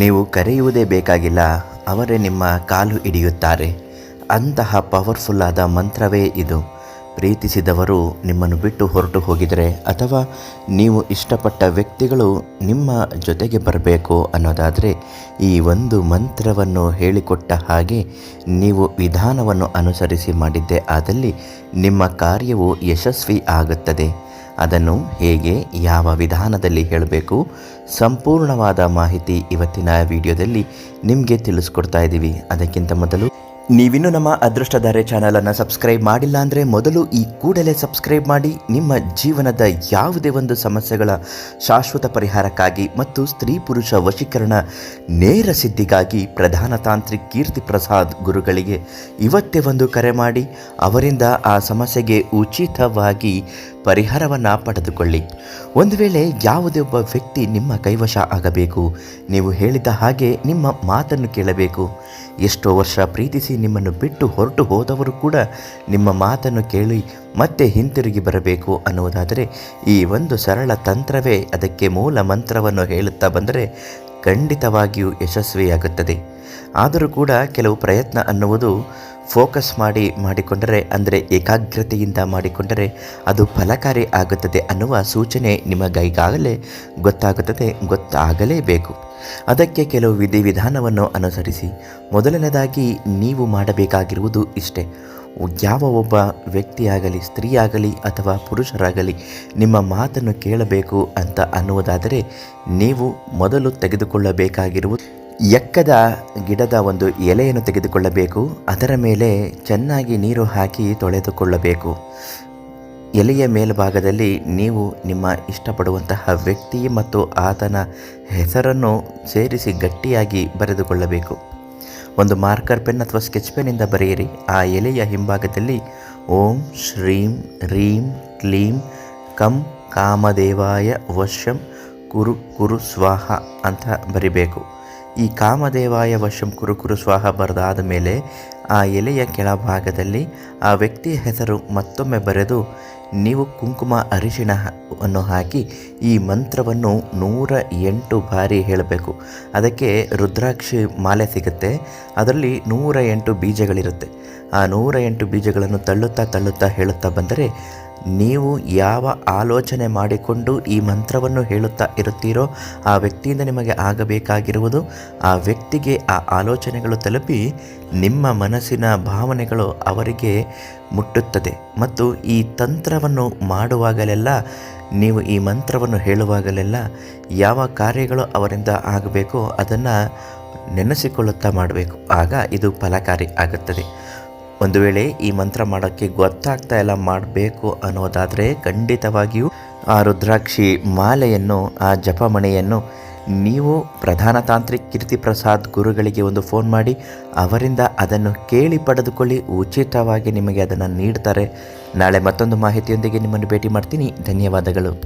ನೀವು ಕರೆಯುವುದೇ ಬೇಕಾಗಿಲ್ಲ, ಅವರೇ ನಿಮ್ಮ ಕಾಲು ಹಿಡಿಯುತ್ತಾರೆ. ಅಂತಹ ಪವರ್ಫುಲ್ ಆದ ಮಂತ್ರವೇ ಇದು. ಪ್ರೀತಿಸಿದವರು ನಿಮ್ಮನ್ನು ಬಿಟ್ಟು ಹೊರಟು ಹೋಗಿದರೆ ಅಥವಾ ನೀವು ಇಷ್ಟಪಟ್ಟ ವ್ಯಕ್ತಿಗಳು ನಿಮ್ಮ ಜೊತೆಗೆ ಬರಬೇಕು ಅನ್ನೋದಾದರೆ ಈ ಒಂದು ಮಂತ್ರವನ್ನು ಹೇಳಿಕೊಟ್ಟ ಹಾಗೆ ನೀವು ವಿಧಾನವನ್ನು ಅನುಸರಿಸಿ ಮಾಡಿದ್ದೇ ಆದಲ್ಲಿ ನಿಮ್ಮ ಕಾರ್ಯವು ಯಶಸ್ವಿ ಆಗುತ್ತದೆ. ಅದನ್ನು ಹೇಗೆ ಯಾವ ವಿಧಾನದಲ್ಲಿ ಹೇಳಬೇಕು ಸಂಪೂರ್ಣವಾದ ಮಾಹಿತಿ ಇವತ್ತಿನ ವಿಡಿಯೋದಲ್ಲಿ ನಿಮಗೆ ತಿಳಿಸ್ಕೊಡ್ತಾ ಇದ್ದೀವಿ. ಅದಕ್ಕಿಂತ ಮೊದಲು ನೀವಿನ್ನೂ ನಮ್ಮ ಅದೃಷ್ಟಧಾರೆ ಚಾನಲನ್ನು ಸಬ್ಸ್ಕ್ರೈಬ್ ಮಾಡಿಲ್ಲ ಅಂದರೆ ಮೊದಲು ಈ ಕೂಡಲೇ ಸಬ್ಸ್ಕ್ರೈಬ್ ಮಾಡಿ. ನಿಮ್ಮ ಜೀವನದ ಯಾವುದೇ ಒಂದು ಸಮಸ್ಯೆಗಳ ಶಾಶ್ವತ ಪರಿಹಾರಕ್ಕಾಗಿ ಮತ್ತು ಸ್ತ್ರೀ ಪುರುಷ ವಶೀಕರಣ ನೇರ ಸಿದ್ಧಿಗಾಗಿ ಪ್ರಧಾನ ತಾಂತ್ರಿಕ್ ಕೀರ್ತಿ ಪ್ರಸಾದ್ ಗುರುಗಳಿಗೆ ಇವತ್ತೇ ಒಂದು ಕರೆ ಮಾಡಿ. ಅವರಿಂದ ಆ ಸಮಸ್ಯೆಗೆ ಉಚಿತವಾಗಿ ಪರಿಹಾರವನ್ನು ಪಡೆದುಕೊಳ್ಳಿ. ಒಂದು ವೇಳೆ ಯಾವುದೇ ಒಬ್ಬ ವ್ಯಕ್ತಿ ನಿಮ್ಮ ಕೈವಶ ಆಗಬೇಕು, ನೀವು ಹೇಳಿದ ಹಾಗೆ ನಿಮ್ಮ ಮಾತನ್ನು ಕೇಳಬೇಕು. ಎಷ್ಟೋ ವರ್ಷ ಪ್ರೀತಿಸಿ ನಿಮ್ಮನ್ನು ಬಿಟ್ಟು ಹೊರಟು ಹೋದವರು ಕೂಡ ನಿಮ್ಮ ಮಾತನ್ನು ಕೇಳಿ ಮತ್ತೆ ಹಿಂತಿರುಗಿ ಬರಬೇಕು ಅನ್ನುವುದಾದರೆ ಈ ಒಂದು ಸರಳ ತಂತ್ರವೇ ಅದಕ್ಕೆ ಮೂಲ ಮಂತ್ರವನ್ನು ಹೇಳುತ್ತಾ ಬಂದರೆ ಖಂಡಿತವಾಗಿಯೂ ಯಶಸ್ವಿಯಾಗುತ್ತದೆ. ಆದರೂ ಕೂಡ ಕೆಲವು ಪ್ರಯತ್ನ ಅನ್ನುವುದು ಫೋಕಸ್ ಮಾಡಿ ಮಾಡಿಕೊಂಡರೆ, ಅಂದರೆ ಏಕಾಗ್ರತೆಯಿಂದ ಮಾಡಿಕೊಂಡರೆ ಅದು ಫಲಕಾರಿ ಆಗುತ್ತದೆ ಅನ್ನುವ ಸೂಚನೆ ನಿಮಗೀಗಾಗಲೇ ಗೊತ್ತಾಗುತ್ತದೆ, ಗೊತ್ತಾಗಲೇಬೇಕು. ಅದಕ್ಕೆ ಕೆಲವು ವಿಧಿವಿಧಾನವನ್ನು ಅನುಸರಿಸಿ. ಮೊದಲನೇದಾಗಿ, ನೀವು ಮಾಡಬೇಕಾಗಿರುವುದು ಇಷ್ಟೇ. ಯಾವ ಒಬ್ಬ ವ್ಯಕ್ತಿಯಾಗಲಿ, ಸ್ತ್ರೀಯಾಗಲಿ ಅಥವಾ ಪುರುಷರಾಗಲಿ ನಿಮ್ಮ ಮಾತನ್ನು ಕೇಳಬೇಕು ಅಂತ ಅನ್ನುವುದಾದರೆ, ನೀವು ಮೊದಲು ತೆಗೆದುಕೊಳ್ಳಬೇಕಾಗಿರುವುದು ಎಕ್ಕದ ಗಿಡದ ಒಂದು ಎಲೆಯನ್ನು ತೆಗೆದುಕೊಳ್ಳಬೇಕು. ಅದರ ಮೇಲೆ ಚೆನ್ನಾಗಿ ನೀರು ಹಾಕಿ ತೊಳೆದುಕೊಳ್ಳಬೇಕು. ಎಲೆಯ ಮೇಲ್ಭಾಗದಲ್ಲಿ ನೀವು ನಿಮ್ಮ ಇಷ್ಟಪಡುವಂತಹ ವ್ಯಕ್ತಿ ಮತ್ತು ಆತನ ಹೆಸರನ್ನು ಸೇರಿಸಿ ಗಟ್ಟಿಯಾಗಿ ಬರೆದುಕೊಳ್ಳಬೇಕು. ಒಂದು ಮಾರ್ಕರ್ ಪೆನ್ ಅಥವಾ ಸ್ಕೆಚ್ ಪೆನ್ನಿಂದ ಬರೆಯಿರಿ. ಆ ಎಲೆಯ ಹಿಂಭಾಗದಲ್ಲಿ ಓಂ ಶ್ರೀಂ ರೀಂ ಕ್ಲೀಂ ಕಂ ಕಾಮದೇವಾಯ ವಶಂ ಕುರು ಕುರು ಸ್ವಾಹ ಅಂತ ಬರಿಬೇಕು. ಈ ಕಾಮದೇವಾಯ ವಶಂ ಕುರು ಕುರು ಸ್ವಾಹ ಬರೆದಾದ ಮೇಲೆ ಆ ಎಲೆಯ ಕೆಳಭಾಗದಲ್ಲಿ ಆ ವ್ಯಕ್ತಿಯ ಹೆಸರು ಮತ್ತೊಮ್ಮೆ ಬರೆದು, ನೀವು ಕುಂಕುಮ ಅರಿಶಿಣವನ್ನು ಹಾಕಿ ಈ ಮಂತ್ರವನ್ನು ನೂರ ಎಂಟು ಬಾರಿ ಹೇಳಬೇಕು. ಅದಕ್ಕೆ ರುದ್ರಾಕ್ಷಿ ಮಾಲೆ ಸಿಗುತ್ತೆ. ಅದರಲ್ಲಿ ನೂರ ಎಂಟು ಬೀಜಗಳಿರುತ್ತೆ. ಆ ನೂರ ಎಂಟು ಬೀಜಗಳನ್ನು ತಳ್ಳುತ್ತಾ ತಳ್ಳುತ್ತಾ ಹೇಳುತ್ತಾ ಬಂದರೆ ನೀವು ಯಾವ ಆಲೋಚನೆ ಮಾಡಿಕೊಂಡು ಈ ಮಂತ್ರವನ್ನು ಹೇಳುತ್ತಾ ಇರುತ್ತೀರೋ ಆ ವ್ಯಕ್ತಿಯಿಂದ ನಿಮಗೆ ಆಗಬೇಕಾಗಿರುವುದು ಆ ವ್ಯಕ್ತಿಗೆ ಆ ಆಲೋಚನೆಗಳು ತಲುಪಿ ನಿಮ್ಮ ಮನಸ್ಸಿನ ಭಾವನೆಗಳು ಅವರಿಗೆ ಮುಟ್ಟುತ್ತದೆ. ಮತ್ತು ಈ ತಂತ್ರವನ್ನು ಮಾಡುವಾಗಲೆಲ್ಲ, ನೀವು ಈ ಮಂತ್ರವನ್ನು ಹೇಳುವಾಗಲೆಲ್ಲ ಯಾವ ಕಾರ್ಯಗಳು ಅವರಿಂದ ಆಗಬೇಕೋ ಅದನ್ನು ನೆನೆಸಿಕೊಳ್ಳುತ್ತಾ ಮಾಡಬೇಕು. ಆಗ ಇದು ಫಲಕಾರಿ ಆಗುತ್ತದೆ. ಒಂದು ವೇಳೆ ಈ ಮಂತ್ರ ಮಾಡೋಕ್ಕೆ ಗೊತ್ತಾಗ್ತಾ ಇಲ್ಲ ಮಾಡಬೇಕು ಅನ್ನೋದಾದರೆ ಖಂಡಿತವಾಗಿಯೂ ಆ ರುದ್ರಾಕ್ಷಿ ಮಾಲೆಯನ್ನು, ಆ ಜಪಮಣೆಯನ್ನು ನೀವು ಪ್ರಧಾನ ತಾಂತ್ರಿಕ್ ಕೀರ್ತಿ ಪ್ರಸಾದ್ ಗುರುಗಳಿಗೆ ಒಂದು ಫೋನ್ ಮಾಡಿ, ಅವರಿಂದ ಅದನ್ನು ಕೇಳಿ ಪಡೆದುಕೊಳ್ಳಿ, ಉಚಿತವಾಗಿ ನಿಮಗೆ ಅದನ್ನು ನೀಡ್ತಾರೆ. ನಾಳೆ ಮತ್ತೊಂದು ಮಾಹಿತಿಯೊಂದಿಗೆ ನಿಮ್ಮನ್ನು ಭೇಟಿ ಮಾಡ್ತೀನಿ. ಧನ್ಯವಾದಗಳು.